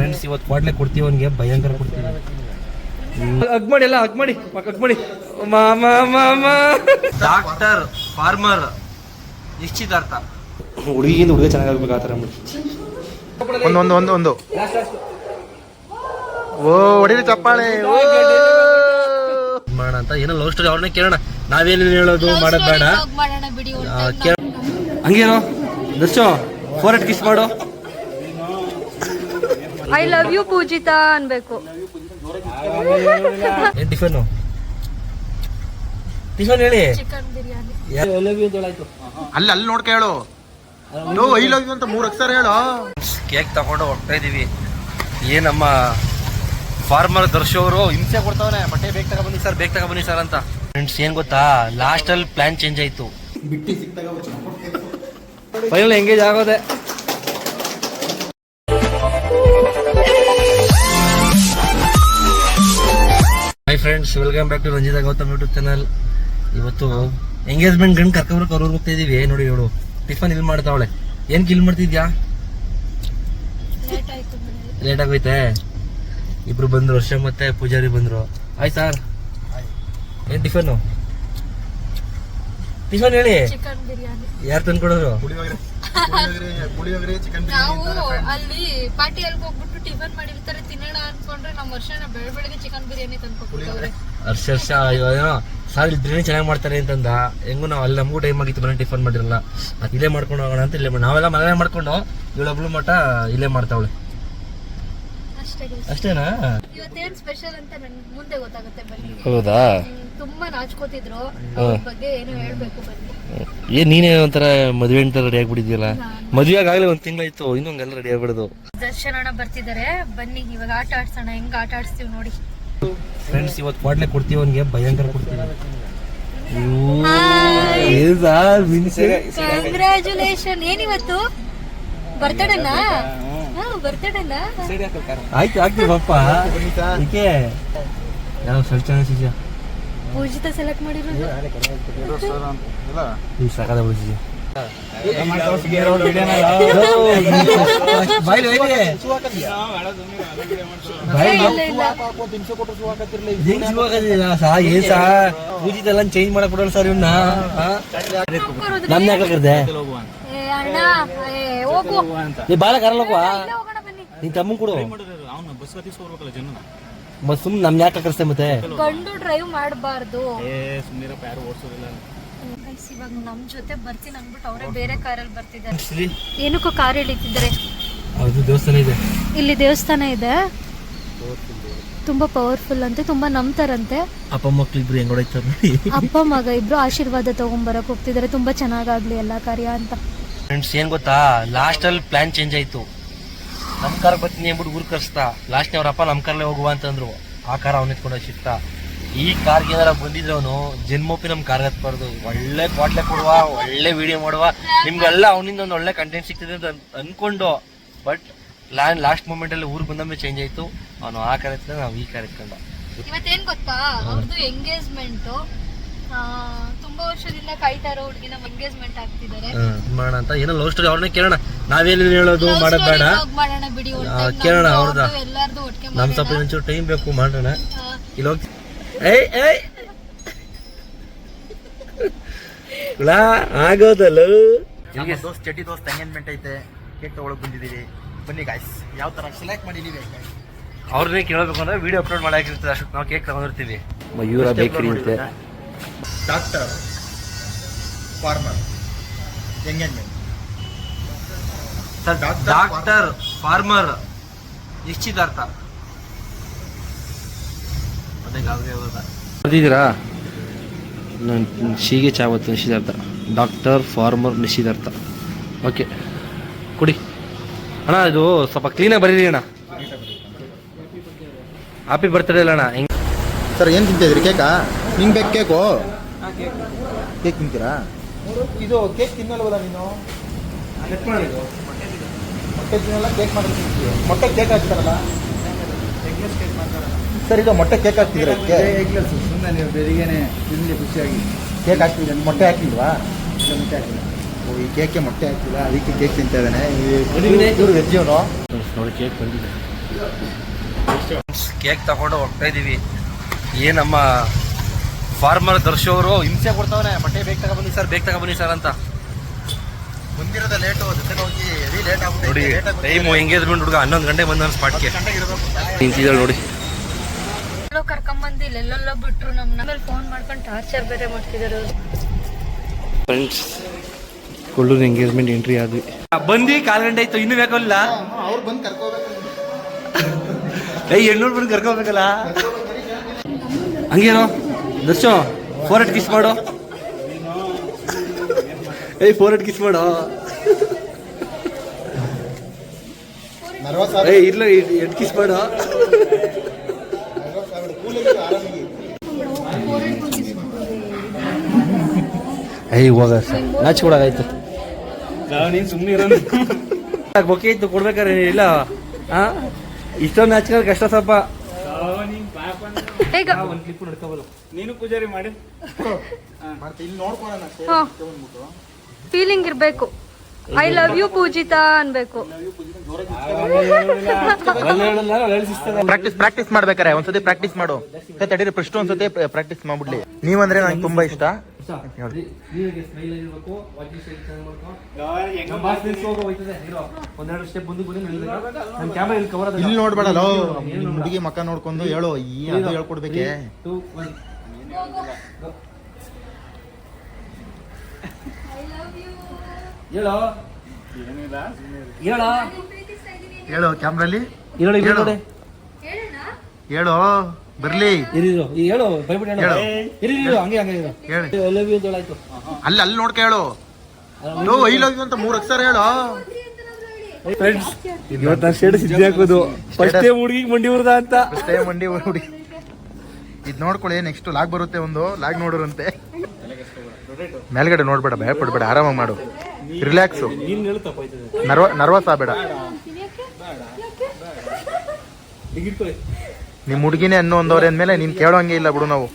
Friends ಇವತ್ತು ಕೊಡ್ಲೆ ಕೊಡ್ತೀವಿ ಅವನಿಗೆ ಭಯಂಕರ ಕೊಡ್ತೀವಿ. ಅಗ್ ಮಾಡಿ ಎಲ್ಲ ಅಗ್ ಮಾಡಿ ಅಗ್ ಮಾಡಿ. ಮಾಮ ಮಾಮ ಡಾಕ್ಟರ್ ಫಾರ್ಮರ್ ನಿಶ್ಚಿತಾರ್ಥ. ಹುಡುಗಿಯಿಂದ ಹುಡುಗ ಚೆನ್ನಾಗಾಗ್ಬೇಕು ಆ ಥರ ಒಂದು ಒಂದು ಒಂದು ಒಂದು. ಓ ಹೊಡಿರಿ ಚಪ್ಪಾಳೆ. ಓ. ಮಾಡೋಣ ಅಂತ ಏನೋ ಲವ್ ಸ್ಟೋರಿ ಅವ್ರನ್ನೇ ಕೇಳೋಣ. ನಾವೇನೇನು ಹೇಳೋದು ಮಾಡೋದು ಬೇಡ. ಹಂಗೇನು? ದರ್ಶು ಫೋರ್ ಕಿಸ್ ಮಾಡು. ಐ ಲವ್ ಯು ಪೂಜಿತಾ ಅನ್ಬೇಕು. ಟಿಫನ್? ಟಿಫನ್ ಹೇಳಿ. ಚಿಕನ್ ಬಿರಿಯಾನಿ. ಅಲ್ಲಿ ಅಲ್ಲಿ ನೋಡ್ಕ ಹೇಳು ನೋ ಐ ಲವ್ ಯು ಅಂತ ಮೂರು ಅಕ್ಷರ ಹೇಳು. ಕೇಕ್ ತಗೊಂಡು ಹೋಗ್ತಾ ಇದೀವಿ. ಏನಮ್ಮ ನಮ್ಮ ಫಾರ್ಮರ್ ದರ್ಶು ಅವರು ಹಿಂಸೆ ಕೊಡ್ತಾವ್ರೆ ಬಟ್ಟೆ ಬೇಗ ತಗೋ ಬನ್ನಿ ಸರ್ ಬೇಗ ತಗೋ ಬನ್ನಿ ಸರ್ ಅಂತ. ಫ್ರೆಂಡ್ಸ್ ಏನ್ ಗೊತ್ತಾ? ಲಾಸ್ಟ್ ಅಲ್ಲಿ ಪ್ಲಾನ್ ಚೇಂಜ್ ಆಯ್ತು. ಫೈನಲ್ ಎಂಗೇಜ್ ಆಗೋದೆ. Friends welcome back to Ranjitha Gautham YouTube channel ಇವತ್ತು ಎಂಗೇಜ್ಮೆಂಟ್ ಗಂಡು ಕರ್ಕೊಂಡ್ರೆ ಕರೂರ್ ಹೋಗ್ತಾ ಇದೀವಿ. ನೋಡಿ ಇವಳು ಟಿಫನ್ ಇಲ್ಲಿ ಮಾಡ್ತಾವಳೆ. ಏನ್ ಕಿಲ್ ಮಾಡ್ತಿದ್ಯಾ? ಲೇಟ್ ಆಯ್ತು ಮನೇಲಿ ಲೇಟ್ ಆಗೋಯ್ತೆ? ಇಬ್ರು ಬಂದ್ರು ವರ್ಷ ಮತ್ತೆ ಪೂಜಾರಿ ಬಂದ್ರು. ಆಯ್ತು ಸರ್ ಏನು ಟಿಫನ್ ಟಿಫನ್ ಹೇಳಿ? ಚಿಕನ್ ಬಿರಿಯಾನಿ ಯಾರು ತಂದ್ಕೊಡೋರು? ನಾವು ಅಲ್ಲಿ ಪಾರ್ಟಿಯಲ್ಲಿ ಹೋಗ್ಬಿಟ್ಟು ಟಿಫನ್ ಮಾಡಿರ್ತಾರೆ ತಿನ್ನೋಣ ಅನ್ಕೊಂಡ್ರೆ ನಮ್ಮ ವರ್ಷನ ಬೆಳ ಬೆಳಗ್ಗೆ ಚಿಕನ್ ಬಿರಿಯಾನಿ ತಂದ್ಕೊಬಿಟ್ಟವ್ರೆ ಹರ್ಷ ಹರ್ಷ ಅಯ್ಯೋ ಏನೋ ಸರ್ ಇಲ್ಲಿ ಬಿರಿಯಾನಿ ಚೆನ್ನಾಗಿ ಮಾಡ್ತಾರೆ ಅಂತಂದ. ಹೆಂಗು ನಾವು ಅಲ್ಲಿ ನಮಗೂ ಟೈಮ್ ಆಗಿತ್ತು ಮನೆ ಟಿಫನ್ ಮಾಡಿರಲ್ಲ. ಅದ್ ಇಲ್ಲೇ ಮಾಡ್ಕೊಂಡು ಹೋಗೋಣ ಅಂತ ಇಲ್ಲೇ ನಾವೆಲ್ಲ ಮನೆ ಮಾಡ್ಕೊಂಡು ಇವಳೊಬ್ಳು ಮಠ ಇಲ್ಲೇ ಮಾಡ್ತಾವಳೆ. ಅಷ್ಟೇ ಅಷ್ಟೇನಾ? ಇವತ್ತೇನ್ ಸ್ಪೆಷಲ್ ಅಂತ ನನಗೆ ಮುಂದೆ ಗೊತ್ತಾಗುತ್ತೆ ಬನ್ನಿ. ಹೌದಾ? ತುಂಬಾ ನಾಚ್ಕೋತಿದ್ರು. ಅವ್ರ ಬಗ್ಗೆ ಏನು ಹೇಳ್ಬೇಕು ಬನ್ನಿ. ಏನ್ ನೀನೇ ಒಂಥರ ಮದುವೆ ಅಂತ ರೆಡಿ ಆಗ್ಬಿಟ್ಟಿದ್ಯಲ್ಲ? ಮದುವೆ ಆಗಲೇ ಒಂದ್ ತಿಂಗಳಾಯ್ತು ಇನ್ನೂ ಹಂಗೆಲ್ಲ ರೆಡಿ ಆಗ್ಬಿಡೋದು. ದರ್ಶನ ಬರ್ತಿದ್ದಾರೆ ಬನ್ನಿ ಇವಾಗ ಆಟ ಆಡ್ಸೋಣ. ಹೆಂಗ್ ಆಟ ಆಡಿಸ್ತೀವಿ ನೋಡಿ. ಫ್ರೆಂಡ್ಸ್ ಇವತ್ತು ಕೊಡ್ಲೆ ಕೊಡ್ತೀವಿ ಅವನಿಗೆ ಭಯಂಕರ ಕೊಡ್ತೀವಿ. ಕಂಗ್ರಾಚುಲೇಷನ್ ಏನಿವತ್ತು? ಬರ್ತಡೇನಾ? ಬರ್ತಡೇನಾ? ಆಯ್ತು ಆಗ್ತೀವಿ ಪಪ್ಪ. ಏಕೆ ಯಾವ ಸ್ವಲ್ಪ ಚೆನ್ನಾಗಿ ಪೂಜಿತ ಸೆಲೆಕ್ಟ್ ಮಾಡಿರೋದು? ಈ ಸಾಕಾದ ಪೂಜಿ ಪೂಜಿತೆಲ್ಲ ಚೇಂಜ್ ಮಾಡಕ್ ಸರ್ ಇವನ್ನ ನಮ್ನ ಯಾಕೆ ಕರ್ದೆ ಏ ಅಣ್ಣ ತಮ್ಮ ಹೋಗು. ನೀ ಬಾಳ ಬಸ್ ಸೋರ್ಬೇಕಲ್ಲ ಬನ್ನಿ ನೀನ್ ಸುಮ್ಮನೆ ನಮ್ನ ಯಾಕೆ ಕರ್ಸ್ತೆ ಮತ್ತೆ? ಕಂಡು ಡ್ರೈವ್ ಮಾಡಬಾರ್ದು. ಇವಾಗ ನಮ್ ಜೊತೆ ಬರ್ತೀನಿ ಅಂದ್ಬಿಟ್ಟು ಅವರೇ ಬೇರೆ ಕಾರಲ್ಲಿ ಬರ್ತಿದ್ದಾರೆ. ಏನಕ್ಕೋ ಕಾರ್ ಎಳಿತಿದ್ದಾರೆ ಹೌದು ದೇವಸ್ಥಾನ ಇದೆ. ಇಲ್ಲಿ ದೇವಸ್ಥಾನ ಇದೆ. ತುಂಬಾ ಪವರ್ಫುಲ್ ಅಂತೆ ತುಂಬಾ ನಂಬ್ತಾರಂತೆ. ಅಪ್ಪ ಮಕ್ಳು ಇಬ್ರು ಹೆಂಗ್ ಹೊಡೈತಾರ ನೋಡಿ. ಅಪ್ಪ ಮಗ ಇಬ್ರು ಆಶೀರ್ವಾದ ತಗೊಂಬರಕ್ ಹೋಗ್ತಿದ್ದಾರೆ. ತುಂಬಾ ಚೆನ್ನಾಗಾಗ್ಲಿ ಎಲ್ಲಾ ಕಾರ್ಯ ಅಂತ. ಫ್ರೆಂಡ್ಸ್ ಏನ್ ಗೊತ್ತಾ? ಲಾಸ್ಟ್ ಅಲ್ಲಿ ಪ್ಲಾನ್ ಚೇಂಜ್ ಆಯ್ತು. ನಮ್ ಕಾರ್ ಬರ್ತೀನಿ ಅಂದ್ಬಿಟ್ಟು ಊರ್ ಕರ್ಸ್ತಾ. ಲಾಸ್ಟ್ ಅವರಪ್ಪ ನಮ್ಮ ನಮ್ ಕಾರ್ಲೇ ಹೋಗುವ ಅಂತಂದ್ರು. ಆ ಕಾರ್ ಅವ್ನ ಎತ್ಕೊಂಡು ಸಿಕ್ತ ಈ ಕಾರ್ಗೆ ಏನಾರ ಬಂದಿದ್ರೆ ಅವನು ಜನ್ಮೋಪಿ ನಮ್ಮ ಕಾರ್ ಹತ್ಬಾರ್ದು ಒಳ್ಳೆ ಕ್ವಾಟ್ಲೆ ಕೊಡುವ ಒಳ್ಳೆ ವಿಡಿಯೋ ಮಾಡುವ. ನಿಮ್ಗೆಲ್ಲ ಅವನಿಂದ ಒಂದು ಒಳ್ಳೆ ಕಂಟೆಂಟ್ ಸಿಗ್ತದೆ ಅಂತ ಅಂದ್ಕೊಂಡು ಅನ್ಕೊಂಡು. ಬಟ್ ಲಾನ್ ಲಾಸ್ಟ್ ಮೂಮೆಂಟಲ್ಲಿ ಅಲ್ಲಿ ಊರ್ ಬಂದಮ್ಮೆ ಚೇಂಜ್ ಆಯ್ತು. ಅವನು ಆ ಕಾರ್ ಎತ್ಕೊಂಡ ನಾವು ಈ ಕಾರ್ ಎತ್ಕೊಂಡ. ಇವತ್ತೇನ್ ಗೊತ್ತಾ? ಅವ್ರದ್ದು ಎಂಗೇಜ್ಮೆಂಟ್ ತುಂಬಾ ವರ್ಷದಿಂದ ಕಾಯ್ತಾ ಇರೋ ಹುಡುಗಿನ ಎಂಗೇಜ್ಮೆಂಟ್ ಆಗ್ತಿದ್ದಾರೆ. ಮಾಡೋಣ ಅಂತ. ಏನೋ ಲವ್ ಸ್ಟೋರಿ ಅವ್ರನ್ನೇ ಕೇಳೋಣ. ನಾವೇನೇನು ಹೇಳೋದು ಮಾಡೋದು ಬೇಡ. ಮಾಡೋಣ ಬಿಡಿ ಆ, ಕೇಳೋಣ ಅವ್ರದ ನಮ್ ಸ್ವಲ್ಪ ಒಂಚೂರು ಟೈಮ್ ಬೇಕು ಮಾಡೋಣ. ಇಲ್ಲಿ ಹೋಗ್ತಿ ಏಯ್ ಏಯ್. ಕುಳ ಆಗೋದಲ್ಲ. ದೋಸ್ತ್ ಚಟಿ ದೋಸ್ತ್ ಎಂಗೇಜ್ಮೆಂಟ್ ಐತೆ. ಕೇಕ್ ತಗೊಳಕ್ ಬಂದಿದ್ದೀವಿ. ಬನ್ನಿ ಗಾಯ್ಸ್ ಯಾವ ತರ ಸೆಲೆಕ್ಟ್ ಮಾಡಿದೀವಿ ಅವ್ರನ್ನೇ ಕೇಳಬೇಕು ಅಂದ್ರೆ ವಿಡಿಯೋ ಅಪ್ಲೋಡ್ ಮಾಡಾಕಿರ್ತದೆ ಅಷ್ಟು ನಾವು ಕೇಕ್ ತಗೊಂಡಿರ್ತೀವಿ. ಮಯೂರ ಬೇಕರಿ ಅಂತೆ doctor farmer engagement doctor farmer ನಿಶ್ಚಿತಾರ್ಥ. ಬರ್ದಿದ್ದೀರಾ ಶೀಗೆ ಚಾವತ್ತು ನಿಶ್ಚಿತಾರ್ಥ. ಡಾಕ್ಟರ್ ಫಾರ್ಮರ್ ನಿಶ್ಚಿತಾರ್ಥ. ಓಕೆ ಕುಡಿ. ಅಣ್ಣ ಇದು ಸ್ವಲ್ಪ ಕ್ಲೀನಾಗಿ ಬರೀರಿ ಅಣ್ಣ. ಹ್ಯಾಪಿ ಬರ್ತ್ಡೇ ಅಲ್ಲ ಅಣ್ಣ. ಹೆಂಗ್ ಸರ್ ಏನು ತಿಂತಿದ್ರಿ ಕೇಕಾ? ನಿಂಗೆ ಬೇಕು ಕೇಕು? ಕೇಕ್ ತಿಂತೀರಾ? ಇದು ಕೇಕ್ ತಿನ್ನಲ್ವಲ್ಲ ನೀನು? ಮೊಟ್ಟೆ ತಿನ್ನಲ್ಲ ಕೇಕ್ ಮಾಡಿ ತಿಂತೀವಿ ಮೊಟ್ಟೆ ಕೇಕ್ ಹಾಕ್ತಾರಲ್ಲ? ಸರ್ ಇದು ಮೊಟ್ಟೆ ಕೇಕ್ ಹಾಕ್ತಿದ್ರೆ ಸುಮ್ಮನೆ ನೀವು ಬೆಳಿಗ್ಗೆನೆ ತಿನ್ಲಿ ಖುಷಿಯಾಗಿ. ಕೇಕ್ ಹಾಕ್ತಿದ್ರೆ ಮೊಟ್ಟೆ ಹಾಕಿಲ್ವಾ ಮೊಟ್ಟೆ ಹಾಕಿಲ್ಲ ಓ ಈ ಕೇಕೆ ಮೊಟ್ಟೆ ಹಾಕಿಲ್ಲ ಅದಕ್ಕೆ ಕೇಕ್ ತಿಂತಾ ಇದ್ದಾನೆ. ಇವರು ವೆಜ್ ನೋಡಿ ಕೇಕ್ ಬಂದಿದೆ. ಕೇಕ್ ತಗೊಂಡು ಹೋಗ್ತಾ ಇದ್ದೀವಿ ಏನಮ್ಮ ನಮ್ಮ ಫಾರ್ಮರ್ ದರ್ಶೋರು ಹಿಂಸೆ ಕೊಡ್ತಾವನೆ. ಬಟ್ಟೆ ಬೇಗ ತಗೊಬನ್ನಿ ಸರ್ ಬೇಗ ತಗೊಬನ್ನಿ ಸರ್ ಅಂತ. ಮುಂದಿರೋದ ಲೇಟು ಜೊತೆ ಹೋಗಿ ಹೆವಿ ಲೇಟ್ ನೋಡಿ ಟೈಮು ಎಂಗೇಜ್ಮೆಂಟ್ ಹುಡುಗ ಹನ್ನೊಂದು ಗಂಟೆ ಬಂದ ಸ್ಪಾಟ್ಗೆ ನಿಂತಿದ್ದಾಳೆ ನೋಡಿ. ಎಲ್ಲೋ ಕರ್ಕೊಂಬಂದು ಇಲ್ಲೆಲ್ಲೆಲ್ಲೋ ಬಿಟ್ರು ನಮ್ಮ ಆಮೇಲೆ ಫೋನ್ ಮಾಡ್ಕೊಂಡು ಟಾರ್ಚರ್ ಬೇರೆ ಮಾಡ್ತಿದ್ದಾರೆ ಫ್ರೆಂಡ್ಸ್ ಕೊಲ್ಲೂರು ಎಂಗೇಜ್ಮೆಂಟ್ ಎಂಟ್ರಿ ಆದ್ವಿ. ಬಂದು ಕಾಲ್ ಗಂಟೆ ಆಯ್ತು ಇನ್ನೂ ಬೇಕಲ್ಲ ಅವ್ರು ಬಂದು ಕರ್ಕೋಬೇಕು ಏಯ್ ಹೆಣ್ಣೂರು ಬಂದು ಕರ್ಕೋಬೇಕಲ್ಲ? ಹಂಗೇನೋ ದರ್ಶೋ ಫೋರ್ ಎಟ್ ಕಿಸ್ ಮಾಡು. ಏಯ್ ಫೋರ್ ಎಟ್ ಕಿಸ್ ಮಾಡು. ಏಯ್ ಇಲ್ಲ ಎಟ್ ಕಿಸ್ ಮಾಡ ಏಯ್ ಹೋಗ ಸರ್ ನಾಚ್ಕೊಡಾಗಾಯ್ತು ನೀನು ಸುಮ್ಮನೆ ಇರೋ ಬೊಕ್ಕೆ ಇತ್ತು ಕೊಡ್ಬೇಕಾರೆ ಇಲ್ಲ? ಹಾ ಇಷ್ಟೊಂದು ನಾಚ್ಕೊಂಡು ಕಷ್ಟ ಸ್ವಲ್ಪ. ನೀನು ಪೂಜಾರಿ ಮಾಡಿ. ಇಲ್ಲಿ ನೋಡ್ಕೊಳ್ಳೋಣ ಫೀಲಿಂಗ್ ಇರ್ಬೇಕು. ಐ ಲವ್ ಯು ಪೂಜಿತಾ ಅನ್ಬೇಕು. ಪ್ರಾಕ್ಟೀಸ್ ಪ್ರಾಕ್ಟೀಸ್ ಮಾಡ್ಬೇಕಾರೆ ಒಂದ್ಸತಿ ಪ್ರಾಕ್ಟೀಸ್ ಮಾಡು. ತಡೀರಿ ಫಸ್ಟ್ ಒಂದ್ಸತಿ ಪ್ರಾಕ್ಟೀಸ್ ಮಾಡ್ಬಿಡ್ಲಿ. ನೀವಂದ್ರೆ ನಂಗೆ ತುಂಬಾ ಇಷ್ಟ. ಇಲ್ಲಿ ನೋಡ್ಬೇಡಲ್ಲ ಹುಡುಗಿ ಮಕ್ಕ ನೋಡ್ಕೊಂಡು ಹೇಳು ಹೇಳ್ಕೊಡ್ಬೇಕೇ ಹೇಳ್ಕೊಡ್ಬೇಕೆ. ಹೇಳೋ? ಏನಿಲ್ಲ ಹೇಳೋ? ಹೇಳು ಕ್ಯಾಮ್ರಲ್ಲಿ? ಹೇಳು ಹೇಳು. ನೋಡಿ ಹೇಳು ಬರ್ಲಿ. ಇರಿರು. ಈ ಹೇಳು ಹೇಳು ಹೇಳು. ಇರಿ ಇರು ಹಂಗೆ ಹಂಗೆ ಇರು ಹೇಳಿ. ಐ ಲವ್ ಯು ಅಂತ ಹೇಳಾಯ್ತು ಅಲ್ಲಿ ಅಲ್ಲಿ ನೋಡ್ಕ ಹೇಳು. ನೋ ಐ ಲವ್ ಯು ಅಂತ ಮೂರು ಅಕ್ಷರ ಹೇಳು. ಫ್ರೆಂಡ್ಸ್ ಇವತ್ತು ನಾನು ಸ್ಟೇಟಸ್ ಇದ್ದೇ ಹಾಕೋದು. ಫಸ್ಟ್ ಟೈಮ್ ಹುಡುಗಿಗೆ ಮಂಡಿ ಅಂತ. ಅಷ್ಟೇ ಮಂಡಿ ಹುಡಿ ಇದ್ ನೋಡ್ಕೊಳ್ಳಿ ನೆಕ್ಸ್ಟ್ ಲಾಗ್ ಬರುತ್ತೆ ಒಂದು. ಲಾಗ್ ನೋಡೋರಂತೆ ಮೇಲ್ಗಡೆ ನೋಡ್ಬೇಡ ಭಯ ಪಡ್ಬೇಡ ಆರಾಮಾಗಿ ಮಾಡು. ರಿಲ್ಯಾಕ್ಸು ನರ್ವ ನರ್ವಸ್ ಆಗಬೇಡ. ಈಗ ಇಟ್ಕೊಳ್ಳಿ ನಿಮ್ ಹುಡುಗಿನೇ ಅನ್ನೋ ಒಂದವ್ರೆ ಅಂದ್ಮೇಲೆ ನೀನ್ ಕೇಳೋಂಗೆ ಇಲ್ಲ ಬಿಡು ನಾವು.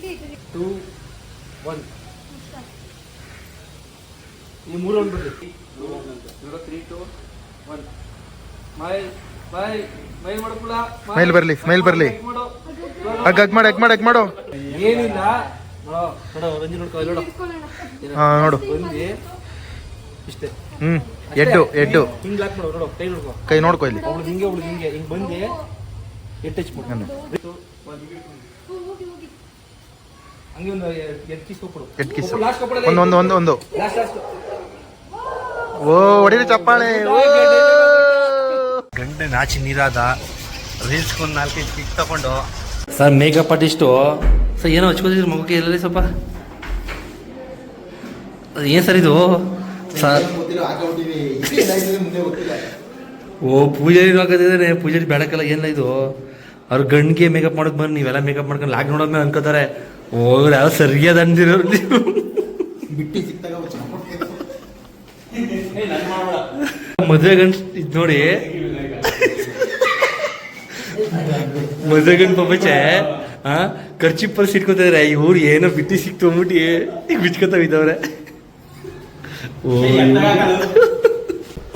ಸ್ಮೈಲ್ ಬರ್ಲಿ ಸ್ಮೈಲ್ ಬರ್ಲಿ. ಹಗ್ ಹಗ್ ಮಾಡು ಹಗ್ ಮಾಡು ಹಗ್ ಮಾಡು. ಏನಿಲ್ಲ. ನೋಡೋ ಇಷ್ಟೇ. ಹ್ಮ್ ಎಡ್ಡು ಎಡ್ಡು ಹಿಂಗ್ ಲಾಕ್ ಮಾಡು ನೋಡು ಕೈ ನೋಡ್ಕೊ. ಕೈ ನೋಡ್ಕೊ ಇಲ್ಲಿ. ಅವಳು ಹಿಂಗೆ ಅವಳು ಹಿಂಗೆ ಹಿಂಗ್ ಬಂದೆ ಎಟ್ಟು ಟಚ್ ಮಾಡು ನಾನು. ಹಂಗೆ ಒಂದು ಎಡ್ ಕಿಸ್ ಕೊಟ್ಬಿಡು. ಎಡ್ ಕಿಸ್ ಒಂದು ಒಂದು ಒಂದು ಒಂದು. ಓ ಹೊಡಿರಿ ಚಪ್ಪಾಳೆ. ಗಂಡೆ ಗಂಟೆ ನಾಚಿ ನೀರಾದ ರೀಲ್ಸ್ಕೊಂಡು ನಾಲ್ಕೈದು ಕಿಕ್ ತಗೊಂಡು. ಸರ್ ಮೇಕಪ್ ಆರ್ಟಿಸ್ಟು ಸರ್ ಏನೋ ಹಚ್ಕೋತಿದ್ರು ಮಗುಗೆ ಎಲ್ಲರಿ ಸ್ವಲ್ಪ? ಏನು ಸರ್ ಇದು? ಸರ್ ಓ ಪೂಜಾರಿ ಹಾಕೋದಿದ್ದಾನೆ. ಪೂಜಾರಿ ಬೇಡಕ್ಕಲ್ಲ ಏನಿಲ್ಲ ಇದು? ಅವ್ರ ಗಂಡಿಗೆ ಮೇಕಪ್ ಮಾಡೋಕೆ ಬಂದು ನೀವೆಲ್ಲ ಮೇಕಪ್ ಮಾಡ್ಕೊಂಡು ಲಾಕ್ ನೋಡೋದ್ಮೇಲೆ ಅನ್ಕೋತಾರೆ. ಓ ಇವ್ರು ಯಾವ ಸರಿಯಾದ ಅಂದಿರೋರು ನೀವು. ಮದುವೆ ಗಂಡ್ ಇದು ನೋಡಿ. ಮದುವೆ ಗಂಡ್ ಪಪ್ಪಚೆ ಹಾ ಖರ್ಚಿಪ್ಪಲ್ಲಿ ಸಿಟ್ಕೋತಿದ್ರೆ ಊರು ಏನೋ ಬಿಟ್ಟಿ ಸಿಕ್ತು ಅಂದ್ಬಿಟ್ಟು ಈಗ ಬಿಚ್ಕೋತಾವ ಇದ್ದವ್ರೆ. ಓ.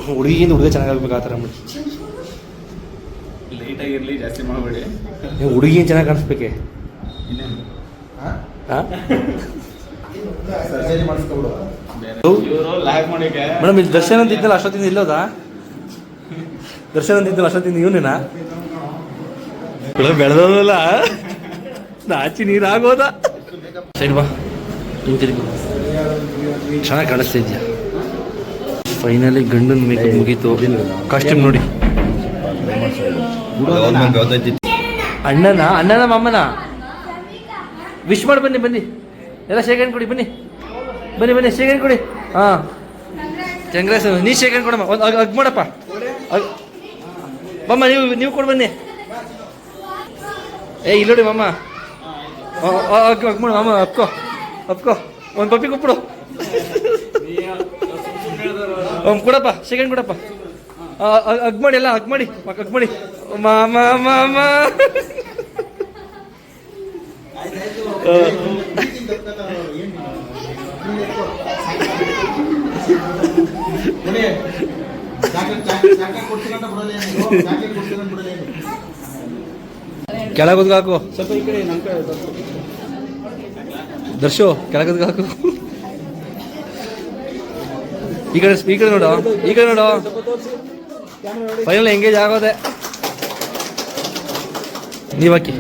ಹುಡುಗಿಯಿಂದ ಹುಡುಗ ಚೆನ್ನಾಗಾಗ್ಬೇಕು ಆ ಥರ ಮಾಡಿ ಲೈಟ್ ಆಗಿರ್ಲಿ ಜಾಸ್ತಿ ಮಾಡಬೇಡಿ. ಹುಡುಗಿನ ಚೆನ್ನಾಗಿ ಕಾಣಿಸ್ಬೇಕೆ? ಮೇಡಮ್ ಇಲ್ಲಿ ದರ್ಶನ ಅಂತ ಇದ್ದಲ್ಲ ಅಷ್ಟೊತ್ತಿಂದ ಇಲ್ಲೋದಾ ದರ್ಶನ ಅಂತ ಇದ್ದಲ್ಲ ಅಷ್ಟೊತ್ತಿಂದ ಇವನೇನಾ? ಬೆಳೆದಲ್ಲ ನಾಚಿ ನೀರಾಗೋದ. ಸೈಡ್ ಬಾ ಹಿಂತಿರುಗು ಚೆನ್ನಾಗಿ ಕಾಣಿಸ್ತಾ ಇದೆಯಾ? ಫೈನಲಿ ಗಂಡನ ಮೇಕಪ್ ಮುಗೀತು. ಕಾಸ್ಟ್ಯೂಮ್ ನೋಡಿ. ಅಣ್ಣನ? ಅಣ್ಣನ? ಮಾಮನ? ವಿಶ್ ಮಾಡಿ ಬನ್ನಿ ಬನ್ನಿ. ಎಲ್ಲ ಶೇಖರಣೆ ಕೊಡಿ ಬನ್ನಿ. ಬನ್ನಿ ಬನ್ನಿ ಶೇಖರಣೆ ಕೊಡಿ. ಹಾಂ. ಕಂಗ್ರೆಸ್ ನೀ ಶೇಖರಣೆ ಕೊಡಮ್ಮ. ಒಂದು ಅಗ್ ಮಾಡಪ್ಪ. ಮಮ್ಮ ನೀವು ನೀವು ಕೊಡಿ ಬನ್ನಿ. ಏ ಇಲ್ಲ ನೋಡಿ ಮಮ್ಮ ಮಾಮ ಅಪ್ಕೋ ಅಪ್ಕೋ ಒಂದು ಪಪ್ಪಿ ಕುಪ್ಪಡು ಒಂದು ಕೊಡಪ್ಪ ಸೆಕೆಂಡ್ ಕೊಡಪ್ಪ ಅಗ್- ಮಾಡಿ ಎಲ್ಲ ಅಗ್ ಮಾಡಿ ಅಗ್ ಮಾಡಿ ಮಾಮ ಮಾಮ ಕೊಡ್ತೀನಿ ಅಂತ ಚಾಕ್ಲೇಟ್ ಕೊಡ್ತೀನಿ ಅಂತ ಬಿಡಲ್ಲ ಏನು ಕೆಳಗೋದ್ಗೆ ಹಾಕು. ಸ್ವಲ್ಪ ಈ ಕಡೆ ನಮ್ಮ ಕಡೆ ದರ್ಶು ಕೆಳಗದ್ಗೆ ಹಾಕು. ಈ ಕಡೆ ಈ ಕಡೆ ನೋಡು. ಈ ಕಡೆ ನೋಡು. ಫೈನಲ್ ಎಂಗೇಜ್ ಆಗೋದೆ. ನೀವು ಹಾಕಿ.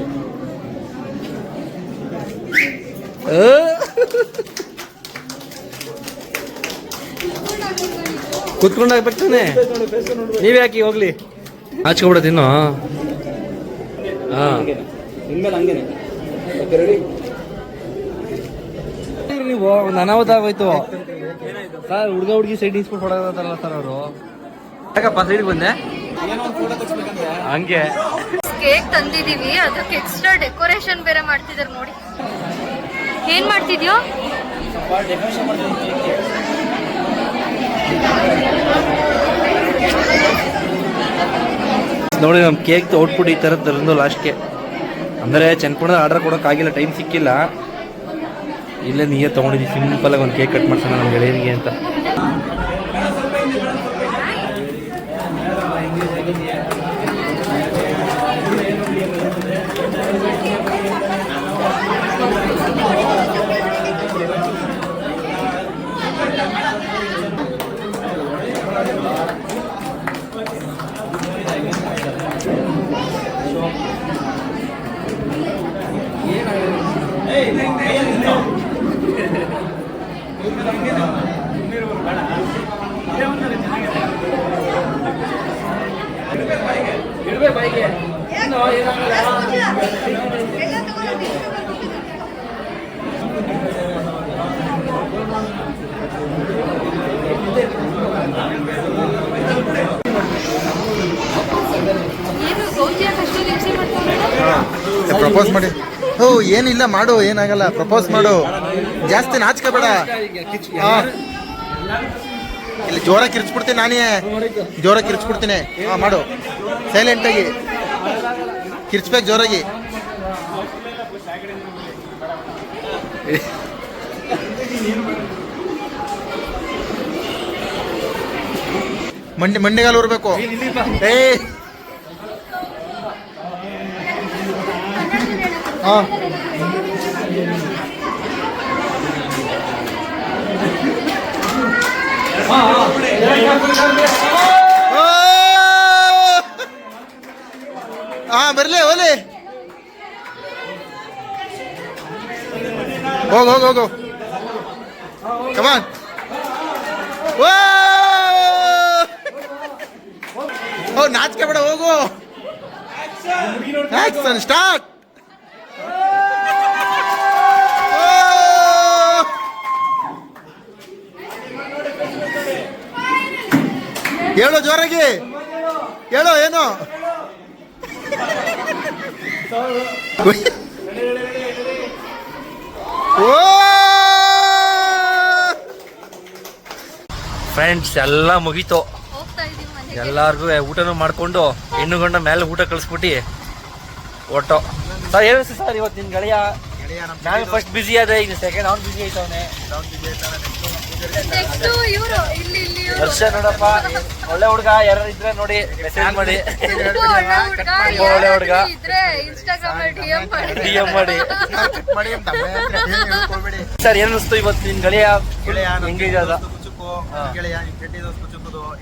ಕುತ್ಕೊಂಡಾಗ ಬರ್ತಾನೆ ನೀವೇ ಹಾಕಿ ಹೋಗ್ಲಿ? ಹಾಚ್ಕೊಬಿಡತ್ತೆ ಇನ್ನು ಹಾ ಇನ್ಮೇಲೆ ಹಂಗೇನೆ. ಓಕೆ ರೆಡಿ ನೀವು ಒಂದು ಅನಾಹುತ ಆಗೋಯ್ತು. ಸರ್ ಹುಡುಗ ಹುಡುಗಿ ಸೈಡ್ ನಿಂತ್ಕೊಂಡು ಹೊಡೋದಲ್ಲ ಸರ್ ಅವರು. ಯಾಕಪ್ಪ ಸೈಡ್ಗೆ ಬಂದೆ? ಹಂಗೆ. ಕೇಕ್ ತಂದಿದೀವಿ ಅದಕ್ಕೆ ಎಕ್ಸ್ಟ್ರಾ ಡೆಕೋರೇಷನ್ ಬೇರೆ ಮಾಡ್ತಿದಾರೆ ನೋಡಿ. ಏನ್ ಮಾಡ್ತಿದ್ಯೋ? ಡೆಕೋರೇಷನ್ ನೋಡಿ ನಮ್ಮ ಕೇಕ್ ಔಟ್ಪುಟ್ ಈ ಥರದ್ದು ತರಂದು ಲಾಸ್ಟ್ಗೆ ಅಂದರೆ ಚನ್ಪುಣದ ಆರ್ಡರ್ ಕೊಡೋಕ್ಕಾಗಿಲ್ಲ ಟೈಮ್ ಸಿಕ್ಕಿಲ್ಲ. ಇಲ್ಲೇ ನೀಯೇ ತೊಗೊಂಡಿದ್ದೀವಿ ಸಿಂಪಲ್ಲಾಗಿ ಒಂದು ಕೇಕ್ ಕಟ್ ಮಾಡ್ಸೋಣ ನಮ್ಮ ಗೆಳೆಯರಿಗೆ ಅಂತ. ಪ್ರಪೋಸ್ ಮಾಡಿ. ಓ ಏನಿಲ್ಲ ಮಾಡು ಏನಾಗಲ್ಲ. ಪ್ರಪೋಸ್ ಮಾಡು. ಜಾಸ್ತಿ ನಾಚ್ಕೋಬೇಡ ಹಾ. ಇಲ್ಲಿ ಜೋರ ಕಿರ್ಚ್ಬಿಡ್ತೀನಿ ನಾನೇ. ಜೋರ ಕಿರ್ಚ್ಬಿಡ್ತೀನಿ. ಹಾ, ಮಾಡು. ಸೈಲೆಂಟ್ ಆಗಿ. ಕಿರ್ಚ್ಬೇಕು ಜೋರಾಗಿ. ಮಂಡಿ ಮಂಡಿಗಾಲು ಉರ್ಬೇಕು. ಏ. ಹಾ. ಓ! ಹಾ ಬರ್ಲಿ ಹೋಲಿ ಹೋಗು ಹೋಗು ಹೋಗು ಕಮಾನ್ ಓ ನಾಚಿಕೆ ಬೇಡ ಹೋಗು ಆಕ್ಷನ್ ಸ್ಟಾರ್ಟ್ ಹೇಳು ಜೋರಾಗಿ. ಹೇಳು ಏನು? ಓ! ಫ್ರೆಂಡ್ಸ್ ಎಲ್ಲ ಮುಗೀತು. ಹೋಗ್ತಾ ಇದೀವಿ ಮನೆಗೆ. ಎಲ್ಲಾರ್ಗು ಊಟನೂ ಮಾಡ್ಕೊಂಡು ಹೆಣ್ಣು ಗಂಡ ಮೇಲೆ ಊಟ ಕಳಿಸ್ಬಿಟ್ಟು ಒಟ್ಟು. ಸರ್ ಏನು ಸರ್ ಇವತ್ತು ನಿನ್ನ ಗೆಳೆಯ. ನಾನು ಫಸ್ಟ್ ಬಿಸಿ ಆದ್ರೆ ಈಗ ಸೆಕೆಂಡ್ ಅವ್ನು ಬಿಸಿ ಆಯ್ತವನೆ. ನೆಕ್ಸ್ಟ್ ಇವರು ಇಲ್ಲಿ ಇಲ್ಲಿ ಇವ್ರು. ವರ್ಷ ನೋಡಪ್ಪ. ಒಳ್ಳೆ ಹುಡುಗ ಯಾರು ಇದ್ರೆ ನೋಡಿ ಮೆಸೇಜ್ ಮಾಡಿ. ಒಳ್ಳೆ ಹುಡುಗ. ಇದ್ರೆ ಇನ್ಸ್ಟಾಗ್ರಾಮ್ ಡಿಎಂ ಮಾಡಿ DM ಮಾಡಿ. ಮಾಡಿ ಅಂತ ಹೇಳ್ಕೊಳ್ಬೇಡಿ ಸರ್ ಏನು ಅನಿಸ್ತು ಇವತ್ತು ನಿನ್ ಗೆಳೆಯ? ಗೆಳೆಯ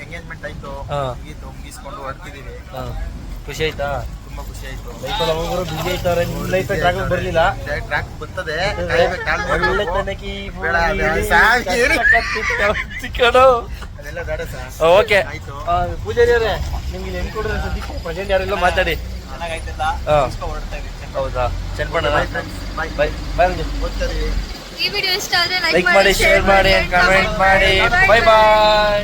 ಎಂಗೇಜ್ಮೆಂಟ್ ಆಯ್ತು. ಮುಗೀತು ಮುಗಿಸ್ಕೊಂಡು ಹೊರಡ್ತಿದೀವಿ. ಖುಷಿ ಆಯ್ತಾ? ತುಂಬಾ ಖುಷಿ ಆಯ್ತು. ಲೈಫಲ್ಲಿ ಅವಾಗರು ಬಿಸಿ ಆಯ್ತವ್ರೆ ನಿಮ್ ಲೈಫ್ ಟ್ರಾಕ್ ಬರ್ಲಿಲ್ಲ. ಟ್ರ್ಯಾಕ್ ಬರ್ತದೆ. ಒಳ್ಳೆ ತನಕಿ ಅದೆಲ್ಲ ಬೇಡ ಸರ್ ಓಕೆ. ಆಯ್ತು. ಪೂಜಾರಿ ಅವರೇ ನಿಮ್ಗೆ ಹೆಂಗ್ ಕೊಡ್ರಿ ಸದ್ಯಕ್ಕೆ ಪ್ರೆಸೆಂಟ್ ಯಾರೆಲ್ಲ ಮಾತಾಡಿ. ಹೊರಡ್ತಾ ಹೌದಾ? Bye friends bye bye bye ಈ ವಿಡಿಯೋ ಇಷ್ಟ ಆದ್ರೆ ಲೈಕ್ ಮಾಡಿ ಶೇರ್ ಮಾಡಿ ಕಮೆಂಟ್ ಮಾಡಿ. ಬಾಯ್ ಬಾಯ್